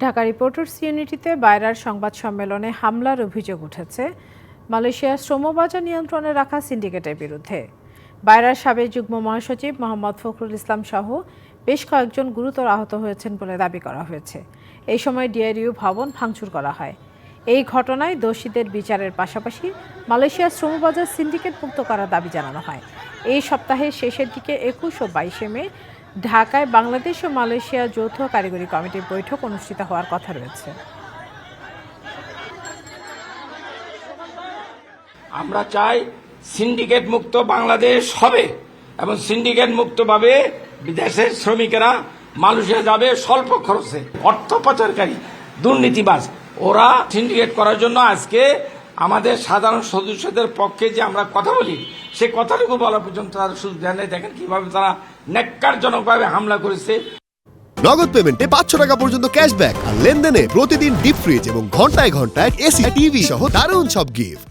Dhaka reporters ইউনিটিতে বাইরার সংবাদ সম্মেলনে হামলার অভিযোগ উঠেছে মালয়েশিয়ার শ্রমবাজার নিয়ন্ত্রণে রাখা সিন্ডিকেটের বিরুদ্ধে। বাইরার সাবেক যুগ্ম মহাসচিব মোহাম্মদ ফখরুল ইসলাম সহ বেশ কয়েকজন গুরুতর আহত হয়েছেন বলে দাবি করা হয়েছে। এই সময় ডিআরইউ ভবন ভাঙচুর করা হয়। এই ঘটনায় দোষীদের বিচারের পাশাপাশি মালয়েশিয়ার শ্রমবাজার সিন্ডিকেট মুক্ত করার দাবি জানানো হয়। এই সপ্তাহের শেষের দিকে একুশ ও বাইশে মে ঢাকায় বাংলাদেশ ও মালয়েশিয়া যৌথ কারিগরি কমিটির বৈঠক অনুষ্ঠিত হওয়ার কথা রয়েছে। আমরা চাই সিন্ডিকেট মুক্ত বাংলাদেশ হবে এবং সিন্ডিকেট মুক্তভাবে বিদেশের শ্রমিকেরা মালয়েশিয়া যাবে স্বল্প খরচে। অর্থ পাচারকারী, দুর্নীতিবাজ, ওরা সিন্ডিকেট করার জন্য আজকে আমাদের সাধারণ সদস্যদের পক্ষে যে আমরা কথা বলি, সে কথাটুকু বলা পর্যন্ত তারা সুযোগ দেয় নাই। দেখেন কীভাবে তারা ন্যাক্কারজনকভাবে হামলা করেছে নগদ পেমেন্টে পাঁচশো টাকা পর্যন্ত ক্যাশব্যাক আর লেনদেনে প্রতিদিন ডিপ ফ্রিজ এবং ঘন্টায় ঘন্টায় এসি, টিভি সহ দারুণ সব গিফট